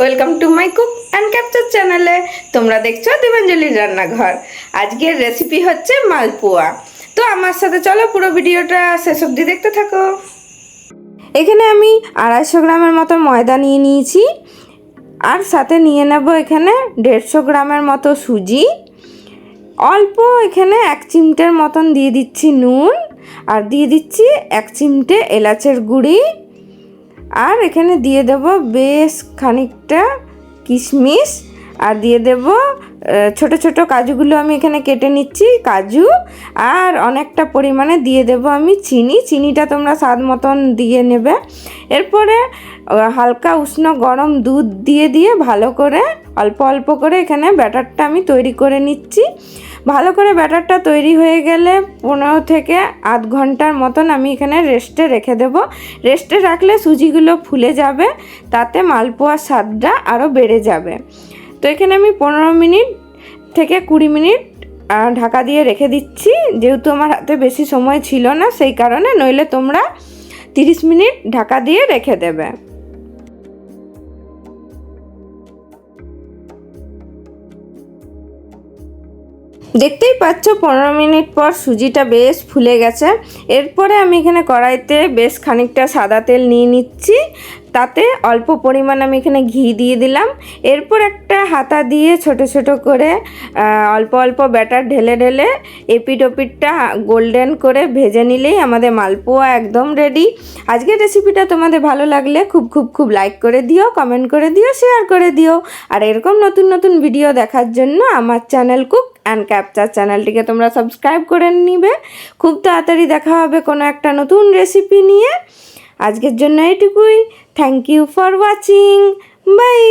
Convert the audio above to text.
Welcome to my cook and capture চ্যানেলে। তোমরা দেখছ দেবাঞ্জলির রান্নাঘর। আজকের রেসিপি হচ্ছে মালপোয়া। তো আমার সাথে চলো পুরো ভিডিওটা শেষ অবধি দেখতে থাকো। এখানে আমি আড়াইশো গ্রামের মতো ময়দা নিয়ে নিয়েছি আর সাথে নিয়ে নেব এখানে দেড়শো গ্রামের মতো সুজি। অল্প এখানে এক চিমটের মতন দিয়ে দিচ্ছি নুন আর দিয়ে দিচ্ছি এক চিমটে এলাচের গুঁড়ি। আর এখানে দিয়ে দেব বেশ খানিকটা কিশমিশ। আর দিয়ে দেব ছোট ছোট কাজুগুলো আমি এখানে কেটে নিচ্ছি, কাজু। আর অনেকটা পরিমাণে দিয়ে দেব আমি চিনি। চিনিটা তোমরা স্বাদ মতন দিয়ে নেবে। এরপরে হালকা উষ্ণ গরম দুধ দিয়ে দিয়ে ভালো করে, অল্প অল্প করে এখানে ব্যাটারটা আমি তৈরি করে নিচ্ছি। ভালো করে ব্যাটারটা তৈরি হয়ে গেলে পনেরো থেকে আধ ঘণ্টার মতন আমি এখানে রেস্টে রেখে দেব। রেস্টে রাখলে সুজিগুলো ফুলে যাবে, তাতে মালপোয়ার স্বাদটা আরও বেড়ে যাবে। তো এখানে আমি পনেরো মিনিট থেকে কুড়ি মিনিট ঢাকা দিয়ে রেখে দিচ্ছি। যেহেতু আমার হাতে বেশি সময় ছিল না, সেই কারণে নইলে তোমরা তিরিশ মিনিট ঢাকা দিয়ে রেখে দেবে। দেখতেই পাচ্ছ, পনেরো মিনিট পর সুজিটা বেশ ফুলে গেছে। এরপরে আমি এখানে কড়াইতে বেশ খানিকটা সাদা তেল নিয়ে নিচ্ছি। তাতে অল্প পরিমাণ আমি এখানে ঘি দিয়ে দিলাম। এরপর একটা হাতা দিয়ে ছোট ছোট করে অল্প অল্প ব্যাটার ঢেলে ঢেলে এপিট ওপিটটা গোল্ডেন করে ভেজে নিলেই আমাদের মালপোয়া একদম রেডি। আজকের রেসিপিটা তোমাদের ভালো লাগলে খুব খুব খুব লাইক করে দিও, কমেন্ট করে দিও, শেয়ার করে দিও। আর এরকম নতুন নতুন ভিডিও দেখার জন্য আমার চ্যানেল কুক অ্যান্ড ক্যাপচার চ্যানেলটিকে তোমরা সাবস্ক্রাইব করে নিবে। খুব তাড়াতাড়ি দেখা হবে কোনো একটা নতুন রেসিপি নিয়ে। আজকের জন্য এটুকুই। Thank you for watching bye